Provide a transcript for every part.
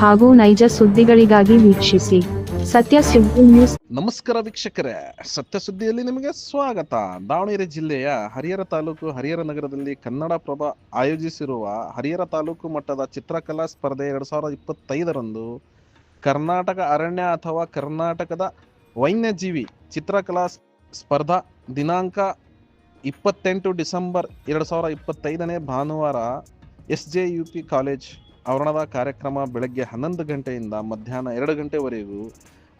ಹಾಗೂ ನೈಜ ಸುದ್ದಿಗಳಿಗಾಗಿ ವೀಕ್ಷಿಸಿ. ಸತ್ಯ ಸುದ್ದಿ ನ್ಯೂಸ್. ನಮಸ್ಕಾರ ವೀಕ್ಷಕರೇ. ಸತ್ಯ ಸುದ್ದಿಯಲ್ಲಿ ನಿಮಗೆ ಸ್ವಾಗತ. ದಾವಣಗೆರೆ ಜಿಲ್ಲೆಯ ಹರಿಹರ ತಾಲೂಕು, ಹರಿಹರ ನಗರದಲ್ಲಿ ಕನ್ನಡ ಪ್ರಭ ಆಯೋಜಿಸಿರುವ ಹರಿಹರ ತಾಲೂಕು ಮಟ್ಟದ ಚಿತ್ರಕಲಾ ಸ್ಪರ್ಧೆ ಎರಡ್ ಸಾವಿರದ ಇಪ್ಪತ್ತೈದರಂದು ಕರ್ನಾಟಕ ಅರಣ್ಯ ಅಥವಾ ಕರ್ನಾಟಕದ ವನ್ಯಜೀವಿ ಚಿತ್ರಕಲಾ ಸ್ಪರ್ಧಾ ದಿನಾಂಕ ಇಪ್ಪತ್ತೆಂಟು ಡಿಸೆಂಬರ್ ಎರಡು ಸಾವಿರದ ಇಪ್ಪತ್ತೈದನೇ ಭಾನುವಾರ S J U P college ಆವರಣದ ಕಾರ್ಯಕ್ರಮ ಬೆಳಗ್ಗೆ ಹನ್ನೊಂದು ಗಂಟೆಯಿಂದ ಮಧ್ಯಾಹ್ನ ಎರಡು ಗಂಟೆವರೆಗೂ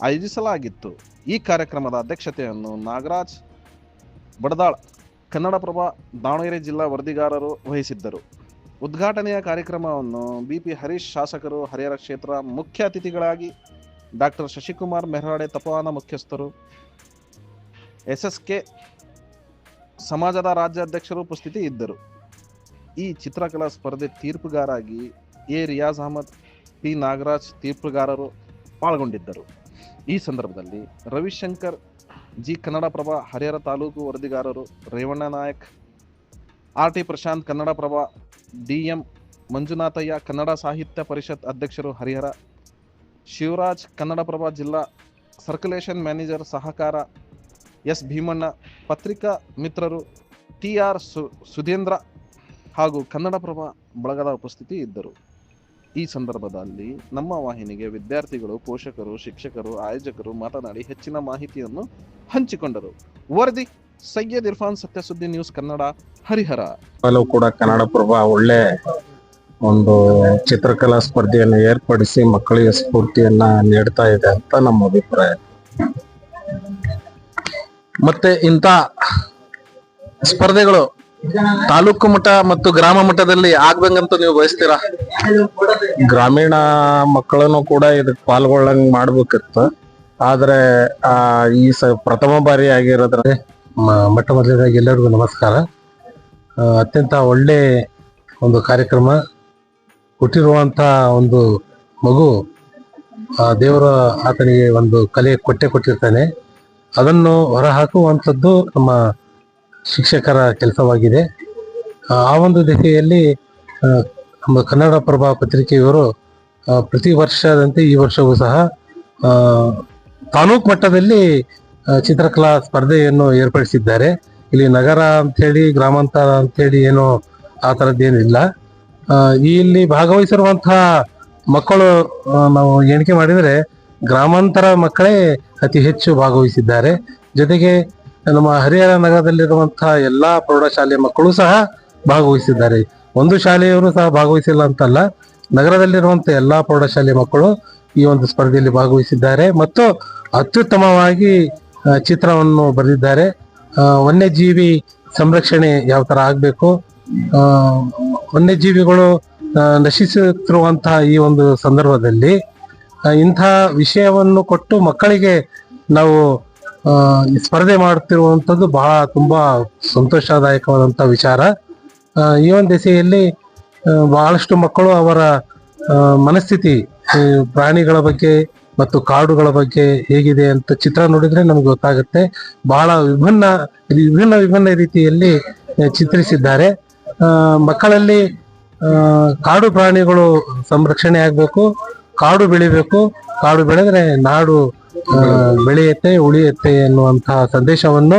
ಆಯೋಜಿಸಲಾಗಿತ್ತು. ಈ ಕಾರ್ಯಕ್ರಮದ ಅಧ್ಯಕ್ಷತೆಯನ್ನು ನಾಗರಾಜ್ ಬಡದಾಳ್, ಕನ್ನಡಪ್ರಭ ದಾವಣಗೆರೆ ಜಿಲ್ಲಾ ವರದಿಗಾರರು ವಹಿಸಿದ್ದರು. ಉದ್ಘಾಟನೆಯ ಕಾರ್ಯಕ್ರಮವನ್ನು ಬಿ ಪಿ ಹರೀಶ್ ಶಾಸಕರು, ಹರಿಹರ ಕ್ಷೇತ್ರ ಮುಖ್ಯ ಅತಿಥಿಗಳಾಗಿ ಡಾಕ್ಟರ್ ಶಶಿಕುಮಾರ್ ಮೆಹರಾಡೆ ತಪವಾನ ಮುಖ್ಯಸ್ಥರು ಎಸ್ ಎಸ್ ಕೆ ಸಮಾಜದ ರಾಜ್ಯಾಧ್ಯಕ್ಷರು ಉಪಸ್ಥಿತಿ ಇದ್ದರು. ಈ ಚಿತ್ರಕಲಾ ಸ್ಪರ್ಧೆ ತೀರ್ಪುಗಾರಾಗಿ ಎ ರಿಯಾಜ್ ಅಹಮದ್, ಪಿ. ನಾಗರಾಜ್ ತೀರ್ಪುಗಾರರು ಪಾಲ್ಗೊಂಡಿದ್ದರು. ಈ ಸಂದರ್ಭದಲ್ಲಿ Ravishankar G. Kannadaprabha, Harihar taluk ವರದಿಗಾರರು Revanna Nayak, R T Prashant Kannadaprabha D M Manjunathayya Kannada Sahitya Parishat ಅಧ್ಯಕ್ಷರು ಹರಿಹರ, ಶಿವರಾಜ್ ಕನ್ನಡಪ್ರಭ ಜಿಲ್ಲಾ ಸರ್ಕ್ಯುಲೇಷನ್ ಮ್ಯಾನೇಜರ್ ಸಹಕಾರ, ಎಸ್. ಭೀಮಣ್ಣ, ಪತ್ರಿಕಾ ಮಿತ್ರರು ಟಿ. ಆರ್. ಸುಧೇಂದ್ರ ಹಾಗೂ ಕನ್ನಡಪ್ರಭ ಬಳಗದ ಉಪಸ್ಥಿತಿ ಇದ್ದರು. ಈ ಸಂದರ್ಭದಲ್ಲಿ ನಮ್ಮ ವಾಹಿನಿಗೆ ವಿದ್ಯಾರ್ಥಿಗಳು, ಪೋಷಕರು, ಶಿಕ್ಷಕರು, ಆಯೋಜಕರು ಮಾತನಾಡಿ ಹೆಚ್ಚಿನ ಮಾಹಿತಿಯನ್ನು ಹಂಚಿಕೊಂಡರು. ವರದಿ, ಸೈಯದ್ ಇರ್ಫಾನ್ ಸತ್ಯಸುದ್ದಿ ನ್ಯೂಸ್ ಕನ್ನಡ, ಹರಿಹರ. ಕೂಡ ಕನ್ನಡಪ್ರಭ ಒಳ್ಳೆ ಒಂದು ಚಿತ್ರಕಲಾ ಸ್ಪರ್ಧೆಯನ್ನು ಏರ್ಪಡಿಸಿ ಮಕ್ಕಳಿಗೆ ಸ್ಫೂರ್ತಿಯನ್ನ ನೀಡ್ತಾ ಇದೆ ಅಂತ ನಮ್ಮ ಅಭಿಪ್ರಾಯ. ಮತ್ತೆ ಇಂಥ ಸ್ಪರ್ಧೆಗಳು ತಾಲೂಕು ಮಟ್ಟ ಮತ್ತು ಗ್ರಾಮ ಮಟ್ಟದಲ್ಲಿ ಆಗ್ಬೇಕಂತ ನೀವು ಬಯಸ್ತೀರಾ? ಗ್ರಾಮೀಣ ಮಕ್ಕಳನ್ನು ಕೂಡ ಇದಕ್ಕೆ ಪಾಲ್ಗೊಳ್ಳಂಗ್ ಮಾಡ್ಬೇಕಿತ್ತು. ಆದ್ರೆ, ಆ, ಈ ಸ ಪ್ರಥಮ ಬಾರಿ ಆಗಿರೋದ್ರಲ್ಲಿ ಮೊಟ್ಟ ಎಲ್ಲರಿಗೂ ನಮಸ್ಕಾರ. ಅತ್ಯಂತ ಒಳ್ಳೆ ಒಂದು ಕಾರ್ಯಕ್ರಮ ಹುಟ್ಟಿರುವಂತ ಒಂದು ಮಗು, ಆ, ದೇವರ ಆತನಿಗೆ ಒಂದು ಕಲೆ ಕೊಟ್ಟೆ ಕೊಟ್ಟಿರ್ತಾನೆ. ಅದನ್ನು ಹೊರಹಾಕುವಂಥದ್ದು ನಮ್ಮ ಶಿಕ್ಷಕರ ಕೆಲಸವಾಗಿದೆ. ಆ ಒಂದು ದಿಸೆಯಲ್ಲಿ ನಮ್ಮ ಕನ್ನಡ ಪ್ರಭ ಪತ್ರಿಕೆಯವರು ಪ್ರತಿ ವರ್ಷದಂತೆ ಈ ವರ್ಷವೂ ಸಹ ತಾಲೂಕು ಮಟ್ಟದಲ್ಲಿ ಚಿತ್ರಕಲಾ ಸ್ಪರ್ಧೆಯನ್ನು ಏರ್ಪಡಿಸಿದ್ದಾರೆ. ಇಲ್ಲಿ ನಗರ ಅಂಥೇಳಿ, ಗ್ರಾಮಾಂತರ ಅಂಥೇಳಿ ಏನು ಆ ಥರದ್ದೇನಿಲ್ಲ. ಇಲ್ಲಿ ಭಾಗವಹಿಸಿರುವಂತಹ ಮಕ್ಕಳು ನಾವು ಎಣಿಕೆ ಮಾಡಿದರೆ, ಗ್ರಾಮಾಂತರ ಮಕ್ಕಳೇ ಅತಿ ಹೆಚ್ಚು ಭಾಗವಹಿಸಿದ್ದಾರೆ. ಜೊತೆಗೆ ನಮ್ಮ ಹರಿಹರ ನಗರದಲ್ಲಿರುವಂತಹ ಎಲ್ಲಾ ಪ್ರೌಢಶಾಲೆ ಮಕ್ಕಳು ಸಹ ಭಾಗವಹಿಸಿದ್ದಾರೆ. ಒಂದು ಶಾಲೆಯವರು ಸಹ ಭಾಗವಹಿಸಿಲ್ಲ ಅಂತಲ್ಲ ನಗರದಲ್ಲಿರುವಂತಹ ಎಲ್ಲಾ ಪ್ರೌಢಶಾಲೆ ಮಕ್ಕಳು ಈ ಒಂದು ಸ್ಪರ್ಧೆಯಲ್ಲಿ ಭಾಗವಹಿಸಿದ್ದಾರೆ. ಮತ್ತು ಅತ್ಯುತ್ತಮವಾಗಿ ಚಿತ್ರವನ್ನು ಬರೆದಿದ್ದಾರೆ. ವನ್ಯಜೀವಿ ಸಂರಕ್ಷಣೆ ಯಾವ ತರ ಆಗ್ಬೇಕು? ವನ್ಯಜೀವಿಗಳು ನಶಿಸುತ್ತಿರುವಂತಹ ಈ ಒಂದು ಸಂದರ್ಭದಲ್ಲಿ ಇಂಥ ವಿಷಯವನ್ನು ಕೊಟ್ಟು ಮಕ್ಕಳಿಗೆ ನಾವು ಸ್ಪರ್ಧೆ ಮಾಡುತ್ತಿರುವಂತದ್ದು ಬಹಳ ತುಂಬಾ ಸಂತೋಷದಾಯಕವಾದಂಥ ವಿಚಾರ. ಈ ಒಂದು ದಿಸೆಯಲ್ಲಿ ಬಹಳಷ್ಟು ಮಕ್ಕಳು ಅವರ ಮನಸ್ಥಿತಿ ಪ್ರಾಣಿಗಳ ಬಗ್ಗೆ ಮತ್ತು ಕಾಡುಗಳ ಬಗ್ಗೆ ಹೇಗಿದೆ ಅಂತ ಚಿತ್ರ ನೋಡಿದ್ರೆ ನಮ್ಗೆ ಗೊತ್ತಾಗುತ್ತೆ. ಬಹಳ ವಿಭಿನ್ನ ವಿಭಿನ್ನ ವಿಭಿನ್ನ ರೀತಿಯಲ್ಲಿ ಚಿತ್ರಿಸಿದ್ದಾರೆ. ಮಕ್ಕಳಲ್ಲಿ ಕಾಡು ಪ್ರಾಣಿಗಳು ಸಂರಕ್ಷಣೆ ಆಗಬೇಕು, ಕಾಡು ಬೆಳಿಬೇಕು, ಕಾಡು ಬೆಳೆದ್ರೆ ನಾಡು ಬೆಳೆಯುತ್ತೆ, ಉಳಿಯುತ್ತೆ ಎನ್ನುವಂತಹ ಸಂದೇಶವನ್ನು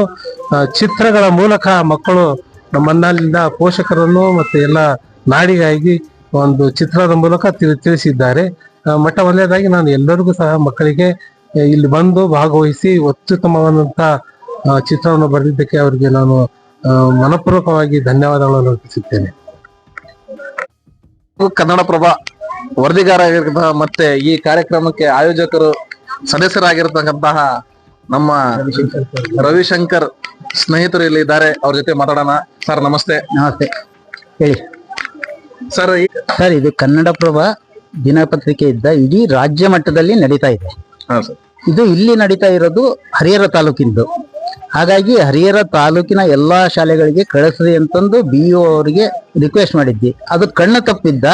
ಚಿತ್ರಗಳ ಮೂಲಕ ಮಕ್ಕಳು ನಮ್ಮನ್ನಲ್ಲಿಂದ ಪೋಷಕರನ್ನು ಮತ್ತೆ ಎಲ್ಲ ನಾಡಿಗಾಗಿ ಒಂದು ಚಿತ್ರದ ಮೂಲಕ ತಿಳಿ- ತಿಳಿಸಿದ್ದಾರೆ. ಮಠ ಒಳ್ಳೆಯದಾಗಿ ನಾನು ಎಲ್ಲರಿಗೂ ಸಹ ಮಕ್ಕಳಿಗೆ ಇಲ್ಲಿ ಬಂದು ಭಾಗವಹಿಸಿ ಅತ್ಯುತ್ತಮವಾದಂತಹ ಚಿತ್ರವನ್ನು ಬರೆದಿದ್ದಕ್ಕೆ ಅವರಿಗೆ ನಾನು ಮನಪೂರ್ವಕವಾಗಿ ಧನ್ಯವಾದಗಳನ್ನು ಅರ್ಪಿಸುತ್ತೇನೆ. ಕನ್ನಡಪ್ರಭ ವರದಿಗಾರ ಆಗಿರ್ತಕ್ಕಂತಹ ಮತ್ತೆ ಈ ಕಾರ್ಯಕ್ರಮಕ್ಕೆ ಆಯೋಜಕರು ಸದಸ್ಯರಾಗಿರ್ತಕ್ಕಂತಹ ನಮ್ಮ ರವಿಶಂಕರ್ ಸ್ನೇಹಿತರು ಇಲ್ಲಿ ಇದ್ದಾರೆ ಅವ್ರ ಜೊತೆ ಮಾತಾಡೋಣ. ಸರ್ ನಮಸ್ತೆ. ನಮಸ್ತೆ. ಹೇಳಿ. ಸರ್ ಸರ್ ಇದು ಕನ್ನಡಪ್ರಭ ದಿನಪತ್ರಿಕೆ ಇದ್ದ ಇಡೀ ರಾಜ್ಯ ಮಟ್ಟದಲ್ಲಿ ನಡೀತಾ ಇದೆ. ಇದು ಇಲ್ಲಿ ನಡೀತಾ ಇರೋದು ಹರಿಹರ ತಾಲೂಕಿಂದು. ಹಾಗಾಗಿ ಹರಿಹರ ತಾಲೂಕಿನ ಎಲ್ಲಾ ಶಾಲೆಗಳಿಗೆ ಕಳಿಸ್ರಿ ಅಂತಂದು ಬಿ ಒ ಅವರಿಗೆ ರಿಕ್ವೆಸ್ಟ್ ಮಾಡಿದ್ವಿ. ಅದು ಕಣ್ಣು ತಪ್ಪಿದ್ದ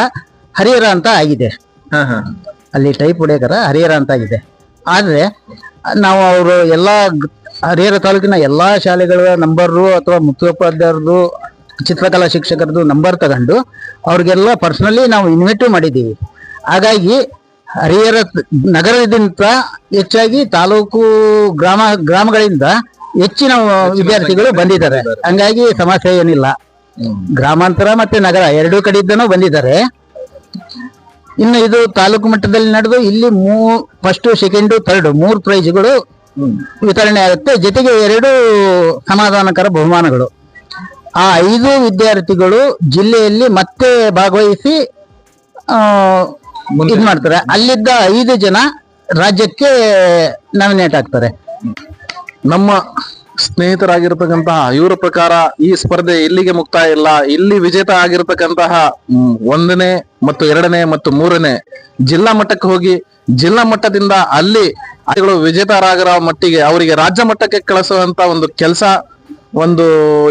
ಹರಿಹರ ಅಂತ ಆಗಿದೆ. ಹಾ ಹಾ. ಅಲ್ಲಿ ಟೈಪ್ ಹೊಡೆಯಕರ ಹರಿಹರ ಅಂತ ಆಗಿದೆ. ಆದ್ರೆ ನಾವು ಅವರು ಎಲ್ಲಾ ಹರಿಹರ ತಾಲೂಕಿನ ಎಲ್ಲಾ ಶಾಲೆಗಳ ನಂಬರು ಅಥವಾ ಮುಖ್ಯೋಪಾಧ್ಯಾಯರದು ಚಿತ್ರಕಲಾ ಶಿಕ್ಷಕರದ್ದು ನಂಬರ್ ತಗೊಂಡು ಅವ್ರಿಗೆಲ್ಲ ಪರ್ಸನಲಿ ನಾವು ಇನ್ವೈಟ್ ಮಾಡಿದ್ದೀವಿ. ಹಾಗಾಗಿ ಹರಿಹರ ನಗರದಿಂದ ಹೆಚ್ಚಾಗಿ ತಾಲೂಕು ಗ್ರಾಮ ಗ್ರಾಮಗಳಿಂದ ಹೆಚ್ಚಿನ ವಿದ್ಯಾರ್ಥಿಗಳು ಬಂದಿದ್ದಾರೆ. ಹಂಗಾಗಿ ಸಮಸ್ಯೆ ಏನಿಲ್ಲ. ಗ್ರಾಮಾಂತರ ಮತ್ತೆ ನಗರ ಎರಡೂ ಕಡೆಯಿಂದನೂ ಬಂದಿದ್ದಾರೆ. ಇನ್ನು ಇದು ತಾಲೂಕು ಮಟ್ಟದಲ್ಲಿ ನಡೆದು ಇಲ್ಲಿ ಮೂ ಫಸ್ಟ್ ಸೆಕೆಂಡ್ ಥರ್ಡ್ ಮೂರು ಪ್ರೈಜ್ಗಳು ವಿತರಣೆ ಆಗುತ್ತೆ. ಜೊತೆಗೆ ಎರಡು ಸಮಾಧಾನಕರ ಬಹುಮಾನಗಳು. ಆ ಐದು ವಿದ್ಯಾರ್ಥಿಗಳು ಜಿಲ್ಲೆಯಲ್ಲಿ ಮತ್ತೆ ಭಾಗವಹಿಸಿ ಇದು ಮಾಡ್ತಾರೆ. ಅಲ್ಲಿದ್ದ ಐದು ಜನ ರಾಜ್ಯಕ್ಕೆ ನಾಮಿನೇಟ್ ಆಗ್ತಾರೆ. ನಮ್ಮ ಸ್ನೇಹಿತರಾಗಿರ್ತಕ್ಕಂತಹ ಇವರ ಪ್ರಕಾರ ಈ ಸ್ಪರ್ಧೆ ಇಲ್ಲಿಗೆ ಮುಕ್ತಾಯ ಇಲ್ಲ. ಇಲ್ಲಿ ವಿಜೇತ ಆಗಿರತಕ್ಕಂತಹ ಒಂದನೇ ಮತ್ತು ಎರಡನೇ ಮತ್ತು ಮೂರನೇ ಜಿಲ್ಲಾ ಮಟ್ಟಕ್ಕೆ ಹೋಗಿ ಜಿಲ್ಲಾ ಮಟ್ಟದಿಂದ ಅಲ್ಲಿ ವಿಜೇತರಾಗರ ಮಟ್ಟಿಗೆ ಅವರಿಗೆ ರಾಜ್ಯ ಮಟ್ಟಕ್ಕೆ ಕಳಿಸುವಂತ ಒಂದು ಕೆಲಸ, ಒಂದು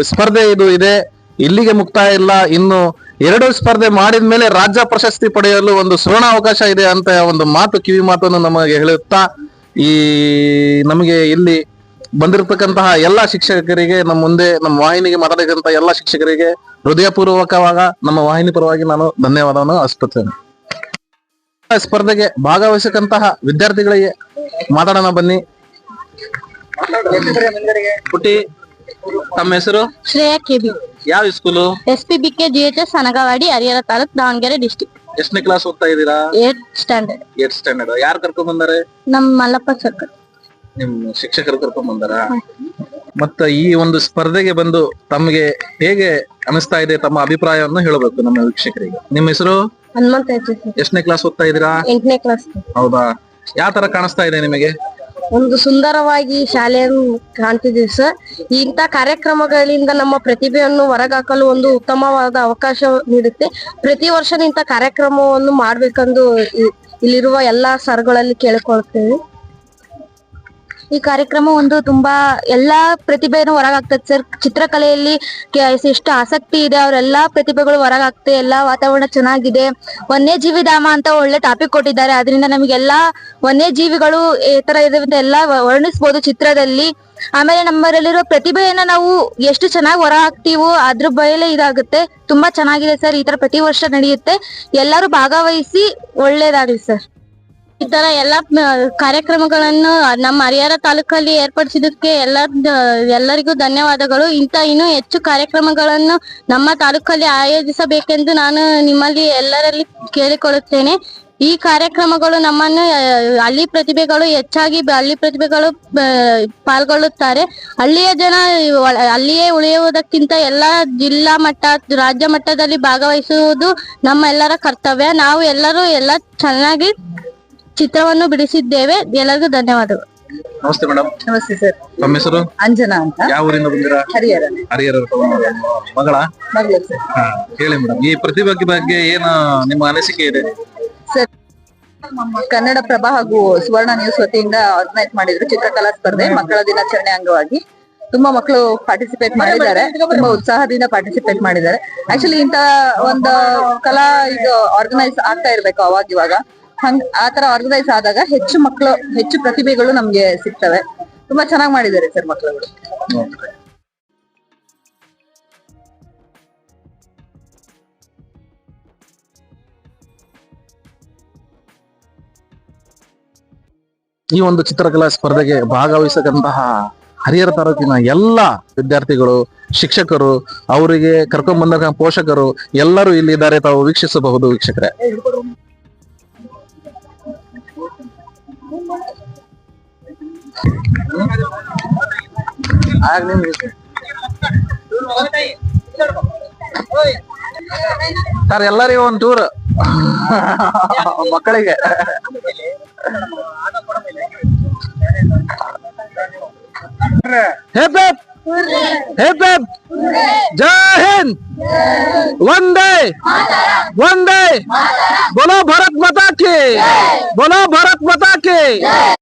ಸ್ಪರ್ಧೆ ಇದು ಇದೆ. ಇಲ್ಲಿಗೆ ಮುಕ್ತಾಯ ಇಲ್ಲ. ಇನ್ನು ಎರಡು ಸ್ಪರ್ಧೆ ಮಾಡಿದ ಮೇಲೆ ರಾಜ್ಯ ಪ್ರಶಸ್ತಿ ಪಡೆಯಲು ಒಂದು ಸುವರ್ಣ ಅವಕಾಶ ಇದೆ ಅಂತ ಒಂದು ಮಾತು, ಕಿವಿ ಮಾತನ್ನು ನಮಗೆ ಹೇಳುತ್ತಾ ಈ ನಮಗೆ ಇಲ್ಲಿ ಬಂದಿರತಕ್ಕಂತಹ ಎಲ್ಲಾ ಶಿಕ್ಷಕರಿಗೆ ನಮ್ಮ ಮುಂದೆ ನಮ್ಮ ವಾಹಿನಿಗೆ ಮಾತಾಡಿದಂತಹ ಎಲ್ಲಾ ಶಿಕ್ಷಕರಿಗೆ ಹೃದಯಪೂರ್ವಕವಾಗ ನಮ್ಮ ವಾಹಿನಿ ಪರವಾಗಿ ನಾನು ಧನ್ಯವಾದವನ್ನು ಅರ್ಪಿಸ್ತೇನೆ ಸ್ಪರ್ಧೆಗೆ ಭಾಗವಹಿಸಕ್ಕಂತಹ ವಿದ್ಯಾರ್ಥಿಗಳಿಗೆ ಮಾತಾಡೋಣ ಬನ್ನಿ. ಪುಟಿ ತಮ್ಮ ಹೆಸರು? ಶ್ರೇಯಾ ಕೆಬಿ ಯಾವ school S P B K G H S Anagawadi Harihar taluk Davanagere district ಎಷ್ಟನೇ ಕ್ಲಾಸ್ ಓದ್ತಾ ಇದ್ದೀರಾ? ಏಟ್ ಸ್ಟ್ಯಾಂಡರ್ಡ್ ಏಟ್ ಸ್ಟ್ಯಾಂಡರ್ಡ್ ಯಾರು ಕರ್ಕೊಂಡ್ ಬಂದಾರೆ? ನಮ್ಮ ಮಲ್ಲಪ್ಪ ಸರ್ಕಲ್. ನಿಮ್ ಶಿಕ್ಷಕರು ಕರ್ಕೊಂಡ್ ಬಂದಾರ? ಮತ್ತ ಈ ಒಂದು ಸ್ಪರ್ಧೆಗೆ ಬಂದು ತಮ್ಗೆ ಹೇಗೆ ಅನಿಸ್ತಾ ಇದೆ ತಮ್ಮ ಅಭಿಪ್ರಾಯವನ್ನು ಹೇಳಬೇಕು ನಮ್ಮ ವೀಕ್ಷಕರಿಗೆ. ನಿಮ್ಮ ಹೆಸರು? ಹನುಮಂತ ಎಷ್ಟನೇ ಕ್ಲಾಸ್ ಓದ್ತಾ ಇದೀರಾ ಎಂಟನೇ ಕ್ಲಾಸ್ ಹೌದಾ? ಯಾವ ತರ ಕಾಣಿಸ್ತಾ ಇದೆ ನಿಮಗೆ? ಒಂದು ಸುಂದರವಾಗಿ ಶಾಲೆಯನ್ನು ಕಾಣ್ತಿದ್ದೀವಿ ಸರ್. ಇಂಥ ಕಾರ್ಯಕ್ರಮಗಳಿಂದ ನಮ್ಮ ಪ್ರತಿಭೆಯನ್ನು ಹೊರಗಾಕಲು ಒಂದು ಉತ್ತಮವಾದ ಅವಕಾಶ ನೀಡುತ್ತೆ. ಪ್ರತಿ ವರ್ಷ ಇಂಥ ಕಾರ್ಯಕ್ರಮವನ್ನು ಮಾಡ್ಬೇಕಂದು ಇಲ್ಲಿರುವ ಎಲ್ಲಾ ಸರ್ಗಳಲ್ಲಿ ಕೇಳಿಕೊಳ್ತೇವೆ. ಈ ಕಾರ್ಯಕ್ರಮ ಒಂದು ತುಂಬಾ ಎಲ್ಲಾ ಪ್ರತಿಭೆಯನ್ನು ಹೊರಗಾಗ್ತದೆ ಸರ್. ಚಿತ್ರಕಲೆಯಲ್ಲಿ ಎಷ್ಟು ಆಸಕ್ತಿ ಇದೆ, ಅವರೆಲ್ಲಾ ಪ್ರತಿಭೆಗಳು ಹೊರಗಾಗ್ತದೆ ಎಲ್ಲಾ ವಾತಾವರಣ ಚೆನ್ನಾಗಿದೆ. ವನ್ಯಜೀವಿ ಧಾಮ ಅಂತ ಒಳ್ಳೆ ಟಾಪಿಕ್ ಕೊಟ್ಟಿದ್ದಾರೆ. ಅದರಿಂದ ನಮಗೆಲ್ಲಾ ವನ್ಯಜೀವಿಗಳು ಈ ತರ ಅಂತ ಎಲ್ಲಾ ವರ್ಣಿಸಬಹುದು ಚಿತ್ರದಲ್ಲಿ. ಆಮೇಲೆ ನಮ್ಮಲ್ಲಿರೋ ಪ್ರತಿಭೆಯನ್ನ ನಾವು ಎಷ್ಟು ಚೆನ್ನಾಗಿ ಹೊರ ಹಾಕ್ತೀವೋ ಅದ್ರ ಬಯಲೇ ಇದಾಗುತ್ತೆ. ತುಂಬಾ ಚೆನ್ನಾಗಿದೆ ಸರ್. ಈ ತರ ಪ್ರತಿ ವರ್ಷ ನಡೆಯುತ್ತೆ. ಎಲ್ಲರೂ ಭಾಗವಹಿಸಿ ಒಳ್ಳೇದಾಗ್ಲಿ ಸರ್. ಈ ತರ ಎಲ್ಲಾ ಕಾರ್ಯಕ್ರಮಗಳನ್ನು ನಮ್ಮ ಹರಿಹರ ತಾಲೂಕಲ್ಲಿ ಏರ್ಪಡಿಸಿದ್ದಕ್ಕೆ ಎಲ್ಲ ಎಲ್ಲರಿಗೂ ಧನ್ಯವಾದಗಳು. ಇಂತ ಇನ್ನೂ ಹೆಚ್ಚು ಕಾರ್ಯಕ್ರಮಗಳನ್ನು ನಮ್ಮ ತಾಲೂಕಲ್ಲಿ ಆಯೋಜಿಸಬೇಕೆಂದು ನಾನು ನಿಮ್ಮಲ್ಲಿ ಎಲ್ಲರಲ್ಲಿ ಕೇಳಿಕೊಳ್ಳುತ್ತೇನೆ. ಈ ಕಾರ್ಯಕ್ರಮಗಳು ನಮ್ಮನ್ನು ಹಳ್ಳಿ ಪ್ರತಿಭೆಗಳು ಹೆಚ್ಚಾಗಿ ಹಳ್ಳಿ ಪ್ರತಿಭೆಗಳು ಪಾಲ್ಗೊಳ್ಳುತ್ತಾರೆ. ಹಳ್ಳಿಯ ಜನ ಅಲ್ಲಿಯೇ ಉಳಿಯುವುದಕ್ಕಿಂತ ಎಲ್ಲಾ ಜಿಲ್ಲಾ ಮಟ್ಟ, ರಾಜ್ಯ ಮಟ್ಟದಲ್ಲಿ ಭಾಗವಹಿಸುವುದು ನಮ್ಮ ಎಲ್ಲರ ಕರ್ತವ್ಯ. ನಾವು ಎಲ್ಲರೂ ಎಲ್ಲ ಚೆನ್ನಾಗಿ ಚಿತ್ರವನ್ನು ಬಿಡಿಸಿದ್ದೇವೆ. ಎಲ್ಲರಿಗೂ ಧನ್ಯವಾದಗಳು. ನಮಸ್ತೆ ಮೇಡಮ್. ನಮಸ್ತೆ ಸರ್. ತಮ್ಮ ಹೆಸರು? ಅಂಜನಾ ಅಂತ. ಯಾವ ಊರಿಂದ ಬಂದಿರಾ? ಹರಿಹರ. ಹರಿಹರ ಮಗಳ? ಮಗಳು ಸರ್. ಹಾ, ಹೇಳಿ ಮೇಡಮ್. ಈ ಪ್ರತಿಭೆ ಬಗ್ಗೆ ಏನು ನಿಮ್ಮ ಅನಿಸಿಕೆ ಇದೆ? ಸರ್ ಕನ್ನಡ ಪ್ರಭಾ ಹಾಗೂ ಸುವರ್ಣ ನ್ಯೂಸ್ ವತಿಯಿಂದ ಆರ್ಗನೈಸ್ ಮಾಡಿದ್ರು ಚಿತ್ರಕಲಾ ಸ್ಪರ್ಧೆ ಮಕ್ಕಳ ದಿನಾಚರಣೆ ಅಂಗವಾಗಿ. ತುಂಬಾ ಮಕ್ಕಳು ಪಾರ್ಟಿಸಿಪೇಟ್ ಮಾಡಿದ್ದಾರೆ. ತುಂಬಾ ಉತ್ಸಾಹದಿಂದ ಪಾರ್ಟಿಸಿಪೇಟ್ ಮಾಡಿದ್ದಾರೆ. ಆಕ್ಚುಲಿ ಇಂತ ಒಂದು ಕಲಾ ಇದು ಆರ್ಗನೈಸ್ ಆಗ್ತಾ ಇರ್ಬೇಕು ಅವಾಗ ಇವಾಗ. ಹಂಗ್ ಆ ತರ ಆರ್ಗನೈಸ್ ಆದಾಗ ಹೆಚ್ಚು ಮಕ್ಕಳು ಹೆಚ್ಚು ಪ್ರತಿಭೆಗಳು ನಮ್ಗೆ ಸಿಗ್ತವೆ. ತುಂಬಾ ಚೆನ್ನಾಗಿ ಮಾಡಿದ್ದಾರೆ ಸರ್ ಮಕ್ಕಳುಗಳು ಈ ಒಂದು ಚಿತ್ರಕಲಾ ಸ್ಪರ್ಧೆಗೆ ಭಾಗವಹಿಸತಕ್ಕಂತಹ ಹರಿಹರ ತಾಲೂಕಿನ ಎಲ್ಲ ವಿದ್ಯಾರ್ಥಿಗಳು, ಶಿಕ್ಷಕರು, ಅವರಿಗೆ ಕರ್ಕೊಂಡ್ ಬಂದ ಪೋಷಕರು ಎಲ್ಲರೂ ಇಲ್ಲಿದ್ದಾರೆ. ತಾವು ವೀಕ್ಷಿಸಬಹುದು ವೀಕ್ಷಕರೇ. ಆಗ್ ನಿಮ್ ಸರ್ ಎಲ್ಲರಿಗೂ ಒಂದು ಟೂರ್ ಮಕ್ಕಳಿಗೆ हेप हेप हेप हेप जय हिंद वंदे वंदे बोलो भारत माता की बोलो भारत माता की